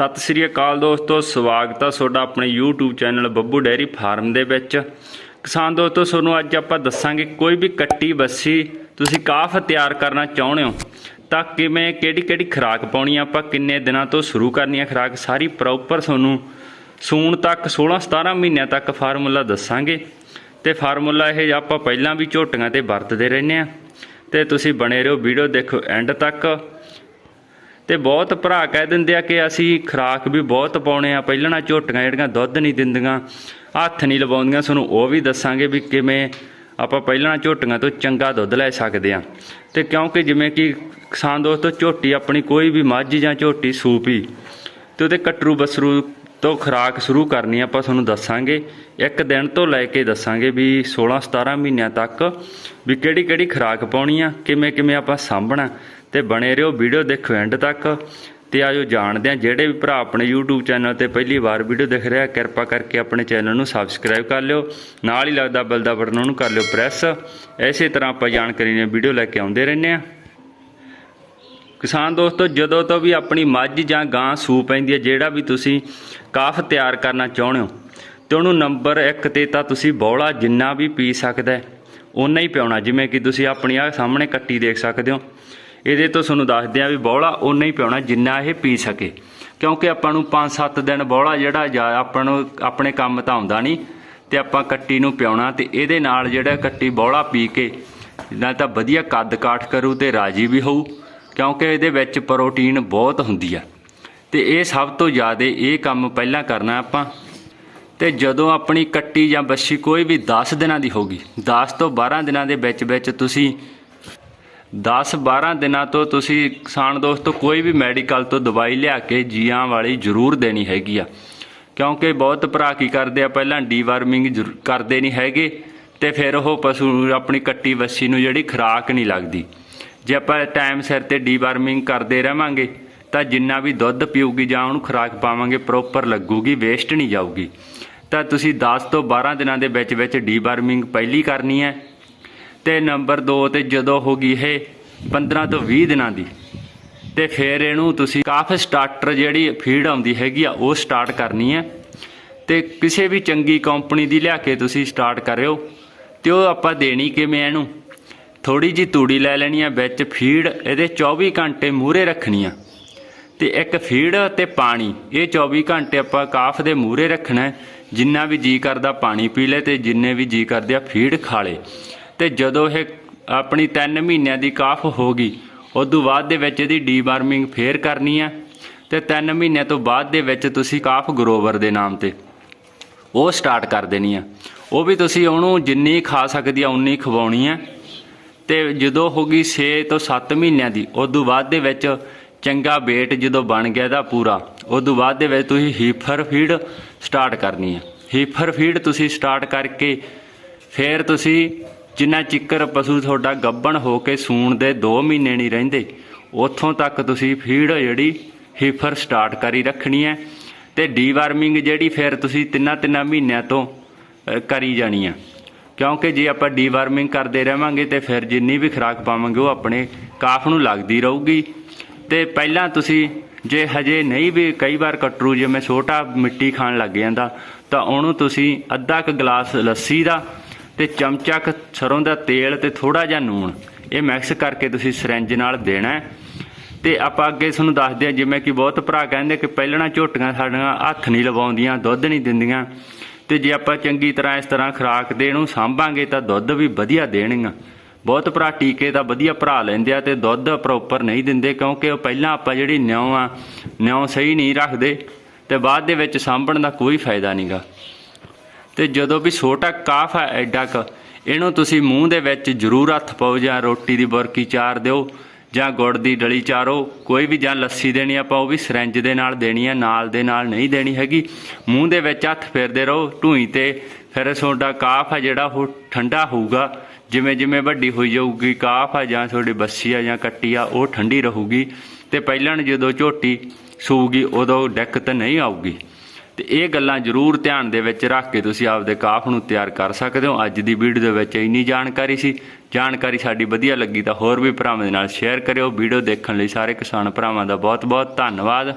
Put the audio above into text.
ਸਤਿ ਸ੍ਰੀ ਅਕਾਲ ਦੋਸਤੋ, ਸਵਾਗਤ ਆ ਤੁਹਾਡਾ ਆਪਣੇ YouTube channel Babbu dairy farm ਦੇ ਵਿੱਚ। ਕਿਸਾਨ ਦੋਸਤੋ, ਤੁਹਾਨੂੰ ਅੱਜ ਆਪਾਂ ਦੱਸਾਂਗੇ ਕੋਈ ਵੀ ਕੱਟੀ ਬੱਸੀ ਤੁਸੀਂ ਕਾਫ ਤਿਆਰ ਕਰਨਾ ਚਾਹੁੰਦੇ ਹੋ, ਤਾਂ ਕਿਵੇਂ, ਕਿਹੜੀ ਕਿਹੜੀ ਖੁਰਾਕ ਪਾਉਣੀ ਆ ਆਪਾਂ, ਕਿੰਨੇ ਦਿਨਾਂ ਤੋਂ ਸ਼ੁਰੂ ਕਰਨੀ ਆ ਖੁਰਾਕ, ਸਾਰੀ ਪ੍ਰੋਪਰ ਤੁਹਾਨੂੰ ਸੂਣ ਤੱਕ 16 17 ਮਹੀਨਿਆਂ ਤੱਕ ਫਾਰਮੂਲਾ ਦੱਸਾਂਗੇ। ਤੇ ਫਾਰਮੂਲਾ ਇਹ ਆਪਾਂ ਪਹਿਲਾਂ ਵੀ ਝੋਟੀਆਂ ਤੇ ਵਰਤਦੇ ਰਹਿੰਦੇ ਆ। ਤੇ ਤੁਸੀਂ ਬਣੇ ਰਹੋ ਵੀਡੀਓ ਦੇਖੋ ਐਂਡ ਤੱਕ। ਤੇ ਬਹੁਤ ਭਰਾ ਕਹਿ ਦਿੰਦੇ ਆ ਕਿ ਅਸੀਂ ਖਰਾਕ ਵੀ ਬਹੁਤ ਪਾਉਣੇ ਆ। ਪਹਿਲਣਾ ਝੋਟੀਆਂ ਜਿਹੜੀਆਂ ਦੁੱਧ ਨਹੀਂ ਦਿੰਦੀਆਂ, ਹੱਥ ਨਹੀਂ ਲਵਾਉਂਦੀਆਂ, ਤੁਹਾਨੂੰ ਉਹ ਵੀ ਦੱਸਾਂਗੇ ਵੀ ਕਿਵੇਂ ਆਪਾਂ ਪਹਿਲਾਂ ਝੋਟੀਆਂ ਤੋਂ ਚੰਗਾ ਦੁੱਧ ਲੈ ਸਕਦੇ ਆ। ਤੇ ਕਿਉਂਕਿ ਜਿਵੇਂ ਕਿ ਕਿਸਾਨ ਦੋਸਤੋ, ਝੋਟੀ ਆਪਣੀ ਕੋਈ ਵੀ ਮੱਝ ਜਾਂ ਝੋਟੀ ਸੂਪੀ ਤੇ ਉਹਦੇ ਕਟਰੂ ਬਸਰੂ ਤੋਂ ਖੁਰਾਕ ਸ਼ੁਰੂ ਕਰਨੀ ਆਪਾਂ ਤੁਹਾਨੂੰ ਦੱਸਾਂਗੇ। ਇੱਕ ਦਿਨ ਤੋਂ ਲੈ ਕੇ ਦੱਸਾਂਗੇ ਵੀ 16 17 ਮਹੀਨਿਆਂ ਤੱਕ ਵੀ ਕਿਹੜੀ ਕਿਹੜੀ ਖੁਰਾਕ ਪਾਉਣੀ ਆ, ਕਿਵੇਂ ਕਿਵੇਂ ਆਪਾਂ ਸਾਂਭਣਾ। ਤੇ ਬਣੇ ਰਹੋ ਵੀਡੀਓ ਦੇਖੋ ਐਂਡ ਤੱਕ। ਤੇ ਆਜੋ ਜਾਣਦੇ ਆ ਜਿਹੜੇ ਵੀ ਭਰਾ ਆਪਣੇ YouTube ਚੈਨਲ ਤੇ ਪਹਿਲੀ ਵਾਰ ਵੀਡੀਓ ਦੇਖ ਰਿਹਾ ਕਿਰਪਾ ਕਰਕੇ ਆਪਣੇ ਚੈਨਲ ਨੂੰ ਸਬਸਕ੍ਰਾਈਬ ਕਰ ਲਿਓ। ਨਾਲ ਹੀ ਲੱਗਦਾ ਬੈਲ ਦਾ ਬਟਨ ਉਹਨੂੰ ਕਰ ਲਿਓ ਪ੍ਰੈਸ ਇਸੇ ਤਰ੍ਹਾਂ ਆਪਾਂ ਜਾਣਕਾਰੀ ਦੀਆਂ ਵੀਡੀਓ ਲੈ ਕੇ ਆਉਂਦੇ ਰਹਿੰਦੇ ਆ ਕਿਸਾਨ ਦੋਸਤੋ, ਜਦੋਂ ਤੋਂ ਵੀ ਆਪਣੀ ਮੱਝ ਜਾਂ ਗਾਂ ਸੂ ਪੈਂਦੀ ਹੈ, ਜਿਹੜਾ ਵੀ ਤੁਸੀਂ ਕਾਫ ਤਿਆਰ ਕਰਨਾ ਚਾਹੁੰਦੇ ਹੋ, ਤੇ ਉਹਨੂੰ ਨੰਬਰ 1 ਤੇ ਤਾਂ ਤੁਸੀਂ ਬੌਲਾ ਜਿੰਨਾ ਵੀ ਪੀ ਸਕਦਾ ਹੈ, ਓਨਾ ਹੀ ਪਿਆਉਣਾ ਜਿਵੇਂ ਕਿ ਤੁਸੀਂ ਆਪਣੀ ਆ ਸਾਹਮਣੇ ਕੱਟੀ ਦੇਖ ਸਕਦੇ ਹੋ। ਇਹਦੇ ਤੋਂ ਤੁਹਾਨੂੰ ਦੱਸਦੇ ਆ ਵੀ ਬੌਲਾ ਓਨਾ ਹੀ ਪਿਆਉਣਾ ਜਿੰਨਾ ਇਹ ਪੀ ਸਕੇ। ਕਿਉਂਕਿ ਆਪਾਂ ਨੂੰ 5-7 ਦਿਨ ਬੌਲਾ ਜਿਹੜਾ ਜਾ ਆਪਾਂ ਨੂੰ ਆਪਣੇ ਕੰਮ ਤਾਂ ਆਉਂਦਾ ਨਹੀਂ, ਤੇ ਆਪਾਂ ਕੱਟੀ ਨੂੰ ਪਿਆਉਣਾ ਤੇ ਇਹਦੇ ਨਾਲ ਜਿਹੜਾ ਕੱਟੀ ਬੌਲਾ ਪੀ ਕੇ, ਨਾਲ ਤਾਂ ਵਧੀਆ ਕੱਦ ਕਾਠ ਕਰੂ ਤੇ ਰਾਜੀ ਵੀ ਹੋਊ। ਕਿਉਂਕਿ ਇਹਦੇ ਵਿੱਚ ਪ੍ਰੋਟੀਨ ਬਹੁਤ ਹੁੰਦੀ ਆ। ਤੇ ਇਹ ਸਭ ਤੋਂ ਜ਼ਿਆਦਾ ਇਹ ਕੰਮ ਪਹਿਲਾਂ ਕਰਨਾ ਆਪਾਂ। ਤੇ ਜਦੋਂ ਆਪਣੀ ਕੱਟੀ ਜਾਂ ਬੱਛੀ ਕੋਈ ਵੀ 10 ਦਿਨਾਂ ਦੀ ਹੋਗੀ 10 ਤੋਂ 12 ਦਿਨਾਂ ਦੇ ਵਿੱਚ ਵਿੱਚ ਤੁਸੀਂ 10 12 ਦਿਨਾਂ ਤੋਂ ਤੁਸੀਂ ਕਿਸਾਨ ਦੋਸਤੋ ਕੋਈ ਵੀ ਮੈਡੀਕਲ ਤੋਂ ਦਵਾਈ ਲਿਆ ਕੇ ਜੀਆਂ ਵਾਲੀ ਜ਼ਰੂਰ ਦੇਣੀ ਹੈਗੀ ਆ। ਕਿਉਂਕਿ ਬਹੁਤ ਭਰਾ ਕੀ ਕਰਦੇ ਆ, ਪਹਿਲਾਂ ਡੀਵਰਮਿੰਗ ਜ਼ਰੂ- ਕਰਦੇ ਨਹੀਂ ਹੈਗੇ ਤੇ ਫਿਰ ਉਹ ਪਸ਼ੂ ਆਪਣੀ ਕੱਟੀ ਵੱਛੀ ਨੂੰ ਜਿਹੜੀ ਖੁਰਾਕ ਨਹੀਂ ਲੱਗਦੀ। ਜੇ ਆਪਾਂ ਟਾਈਮ ਸਿਰ ਤੇ ਡੀਵਰਮਿੰਗ ਕਰਦੇ ਰਵਾਂਗੇ, ਤਾਂ ਜਿੰਨਾ ਵੀ ਦੁੱਧ ਪੀਊਗੀ ਜਾਂ ਉਹਨੂੰ ਖੁਰਾਕ ਪਾਵਾਂਗੇ ਪ੍ਰੋਪਰ ਲੱਗੂਗੀ ਵੇਸਟ ਨਹੀਂ ਜਾਊਗੀ। ਤਾਂ ਤੁਸੀਂ 10 ਤੋਂ 12 ਦਿਨਾਂ ਦੇ ਵਿੱਚ ਵਿੱਚ ਡੀਵਰਮਿੰਗ ਪਹਿਲੀ ਕਰਨੀ ਹੈ। ਤੇ ਨੰਬਰ 2 ਤੇ ਜਦੋਂ ਹੋ ਗਈ ਇਹ 15 ਤੋਂ 20 ਦਿਨਾਂ ਦੀ, ਤੇ ਫਿਰ ਇਹਨੂੰ ਤੁਸੀਂ ਕਾਫ ਸਟਾਰਟਰ ਜਿਹੜੀ ਫੀਡ ਆਉਂਦੀ ਹੈਗੀ ਆ, ਉਹ ਸਟਾਰਟ ਕਰਨੀ ਹੈ। ਤੇ ਕਿਸੇ ਵੀ ਚੰਗੀ ਕੰਪਨੀ ਦੀ ਲਿਆ ਕੇ ਤੁਸੀਂ ਸਟਾਰਟ ਕਰਿਓ, ਤੇ ਉਹ ਆਪਾਂ ਦੇਣੀ ਕਿਵੇਂ ਇਹਨੂੰ? ਥੋੜੀ ਜੀ ਤੂੜੀ ਲੈ ਲੈਣੀ ਆ, ਵਿੱਚ ਫੀਡ, ਇਹਦੇ 24 ਘੰਟੇ ਮੂਹਰੇ ਰੱਖਣੀ ਆ। ਤੇ ਇੱਕ ਫੀਡ ਤੇ ਪਾਣੀ, ਇਹ 24 ਘੰਟੇ ਆਪਾਂ ਕਾਫ ਦੇ ਮੂਹਰੇ ਰੱਖਣਾ ਜਿੰਨਾ ਵੀ ਜੀ ਕਰਦਾ ਪਾਣੀ ਪੀ ਲੈ ਤੇ ਜਿੰਨੇ ਵੀ ਜੀ ਕਰਦੇ ਆ, ਫੀਡ ਖਾ ਲੇ। ਤੇ ਜਦੋਂ ਇਹ ਆਪਣੀ 3 ਮਹੀਨਿਆਂ ਦੀ ਕਾਫ ਹੋ ਗਈ, ਉਦੋਂ ਬਾਅਦ ਦੇ ਵਿੱਚ ਇਹਦੀ ਡੀਵਾਰਮਿੰਗ ਫੇਰ ਕਰਨੀ ਆ। ਤੇ 3 ਮਹੀਨਿਆਂ ਤੋਂ ਬਾਅਦ ਦੇ ਵਿੱਚ ਤੁਸੀਂ ਕਾਫ ਗਰੋਵਰ ਦੇ ਨਾਮ ਤੇ ਉਹ ਸਟਾਰਟ ਕਰ ਦੇਣੀ ਆ। ਉਹ ਵੀ ਤੁਸੀਂ ਉਹਨੂੰ ਜਿੰਨੀ ਖਾ ਸਕਦੀ ਆ, ਉਨੀ ਖਵਾਉਣੀ ਆ। ਤੇ ਜਦੋਂ ਹੋ ਗਈ 6 ਤੋਂ 7 ਮਹੀਨਿਆਂ ਦੀ, ਉਦੋਂ ਬਾਅਦ ਦੇ ਵਿੱਚ ਚੰਗਾ weight ਜਦੋਂ ਬਣ ਗਿਆ ਦਾ ਪੂਰਾ, ਉਦੋਂ ਬਾਅਦ ਦੇ ਵਿੱਚ ਤੁਸੀਂ ਹੀਫਰ ਫੀਡ ਸਟਾਰਟ ਕਰਨੀ ਹੈ। ਹੀਫਰ ਫੀਡ ਤੁਸੀਂ ਸਟਾਰਟ ਕਰਕੇ ਫਿਰ ਤੁਸੀਂ ਜਿੰਨਾ ਚਿੱਕਰ ਪਸ਼ੂ ਤੁਹਾਡਾ ਗੱਬਣ ਹੋ ਕੇ ਸੂਣ ਦੇ 2 ਮਹੀਨੇ ਨਹੀਂ ਰਹਿੰਦੇ, ਉੱਥੋਂ ਤੱਕ ਤੁਸੀਂ ਫੀਡ ਜਿਹੜੀ ਹੀਫਰ ਸਟਾਰਟ ਕਰੀ ਰੱਖਣੀ ਹੈ ਤੇ ਡੀਵਾਰਮਿੰਗ ਜਿਹੜੀ ਫਿਰ ਤੁਸੀਂ ਤਿੰਨਾਂ ਤਿੰਨਾਂ ਮਹੀਨਿਆਂ ਤੋਂ ਕਰੀ ਜਾਣੀ ਹੈ। ਕਿਉਂਕਿ ਜੇ ਆਪਾਂ ਡੀਵਾਰਮਿੰਗ ਕਰਦੇ ਰਵਾਂਗੇ ਤੇ ਫਿਰ ਜਿੰਨੀ ਵੀ ਖੁਰਾਕ ਪਾਵਾਂਗੇ ਉਹ ਆਪਣੇ ਕਾਫ ਨੂੰ ਲੱਗਦੀ ਰਹੂਗੀ। ਤੇ ਪਹਿਲਾਂ ਤੁਸੀਂ ਜੇ ਹਜੇ ਨਹੀਂ ਵੀ ਕਈ ਵਾਰ ਕਟਰੂ ਜਿਵੇਂ ਛੋਟਾ ਮਿੱਟੀ ਖਾਣ ਲੱਗ ਜਾਂਦਾ, ਤਾਂ ਉਹਨੂੰ ਤੁਸੀਂ ਅੱਧਾ ਕੁ ਗਲਾਸ ਲੱਸੀ ਦਾ ਤੇ ਚਮਚਾ ਕੁ ਸਰੋਂ ਦਾ ਤੇਲ ਤੇ ਥੋੜਾ ਜਿਹਾ ਨੂਣ, ਇਹ ਮਿਕਸ ਕਰਕੇ ਤੁਸੀਂ ਸਿਰੰਜ ਨਾਲ ਦੇਣਾ ਹੈ। ਤੇ ਆਪਾਂ ਅੱਗੇ ਤੁਹਾਨੂੰ ਦੱਸਦੇ ਹਾਂ, ਜਿਵੇਂ ਕਿ ਬਹੁਤ ਭਰਾ ਕਹਿੰਦੇ ਕਿ ਪਹਿਲਣਾ ਝੋਟੀਆਂ ਸਾਡੀਆਂ ਹੱਥ ਨਹੀਂ ਲਵਾਉਂਦੀਆਂ, ਦੁੱਧ ਨਹੀਂ ਦਿੰਦੀਆਂ। ਤੇ ਜੇ ਆਪਾਂ ਚੰਗੀ ਤਰ੍ਹਾਂ ਇਸ ਤਰ੍ਹਾਂ ਖਰਾਕ ਦੇ ਇਹਨੂੰ ਸਾਂਭਾਂਗੇ ਤਾਂ ਦੁੱਧ ਵੀ ਵਧੀਆ ਦੇਣਗੀਆਂ। ਬਹੁਤ ਭਰਾ ਟੀਕੇ ਤਾਂ ਵਧੀਆ ਭਰਾ ਲੈਂਦੇ ਆ ਤੇ ਦੁੱਧ ਪ੍ਰੋਪਰ ਨਹੀਂ ਦਿੰਦੇ ਕਿਉਂਕਿ ਉਹ ਪਹਿਲਾਂ ਆਪਾਂ ਜਿਹੜੀ ਨਿਉ ਆ, ਨਿਉ ਸਹੀ ਨਹੀਂ ਰੱਖਦੇ ਤੇ ਬਾਅਦ ਦੇ ਵਿੱਚ ਸਾਂਭਣ ਦਾ ਕੋਈ ਫਾਇਦਾ ਨਹੀਂਗਾ ਤੇ ਜਦੋਂ ਵੀ ਛੋਟਾ ਕਾਫ ਹੈ ਐਡਾ ਕ, ਇਹਨੂੰ ਤੁਸੀਂ ਮੂੰਹ ਦੇ ਵਿੱਚ ਜ਼ਰੂਰ ਹੱਥ ਪਾਓ ਜਾਂ ਰੋਟੀ ਦੀ ਬੁਰਕੀ ਚਾਰ ਦਿਓ। ਜਾਂ ਗੁੜ ਦੀ ਡਲੀ ਚਾਰੋ, ਕੋਈ ਵੀ ਜਾਂ ਲੱਸੀ ਦੇਣੀ ਆਪਾਂ ਉਹ ਵੀ ਸਿਰੰਜ ਦੇ ਨਾਲ ਦੇਣੀ ਆ, ਨਾਲ ਦੇ ਨਾਲ ਨਹੀਂ ਦੇਣੀ ਹੈਗੀ। ਮੂੰਹ ਦੇ ਵਿੱਚ ਹੱਥ ਫੇਰਦੇ ਰਹੋ ਢੂਈ ਤੇ ਫਿਰ ਤੁਹਾਡਾ ਕਾਫ ਆ ਜਿਹੜਾ ਉਹ ਠੰਡਾ ਹੋਊਗਾ। ਜਿਵੇਂ ਜਿਵੇਂ ਵੱਡੀ ਹੋਈ ਜਾਊਗੀ, ਕਾਫ ਆ ਜਾਂ ਤੁਹਾਡੀ ਬੱਸੀ ਆ ਜਾਂ ਕੱਟੀ ਆ, ਉਹ ਠੰਡੀ ਰਹੂਗੀ। ਤੇ ਪਹਿਲਾਂ ਜਦੋਂ ਝੋਟੀ ਸੂਗੀ ਉਦੋਂ ਦਿੱਕਤ ਨਹੀਂ ਆਊਗੀ। ਤੇ ਇਹ ਗੱਲਾਂ ਜ਼ਰੂਰ ਧਿਆਨ ਦੇ ਵਿੱਚ ਰੱਖ ਕੇ ਤੁਸੀਂ ਆਪਦੇ ਕਾਫ ਨੂੰ ਤਿਆਰ ਕਰ ਸਕਦੇ ਹੋ। ਅੱਜ ਦੀ ਵੀਡੀਓ ਦੇ ਵਿੱਚ ਇੰਨੀ ਜਾਣਕਾਰੀ ਸੀ। ਜਾਣਕਾਰੀ ਸਾਡੀ ਵਧੀਆ ਲੱਗੀ ਤਾਂ ਹੋਰ ਵੀ ਭਰਾਵਾਂ ਦੇ ਨਾਲ ਸ਼ੇਅਰ ਕਰਿਓ। ਵੀਡੀਓ ਦੇਖਣ ਲਈ ਸਾਰੇ ਕਿਸਾਨ ਭਰਾਵਾਂ ਦਾ ਬਹੁਤ ਬਹੁਤ ਧੰਨਵਾਦ।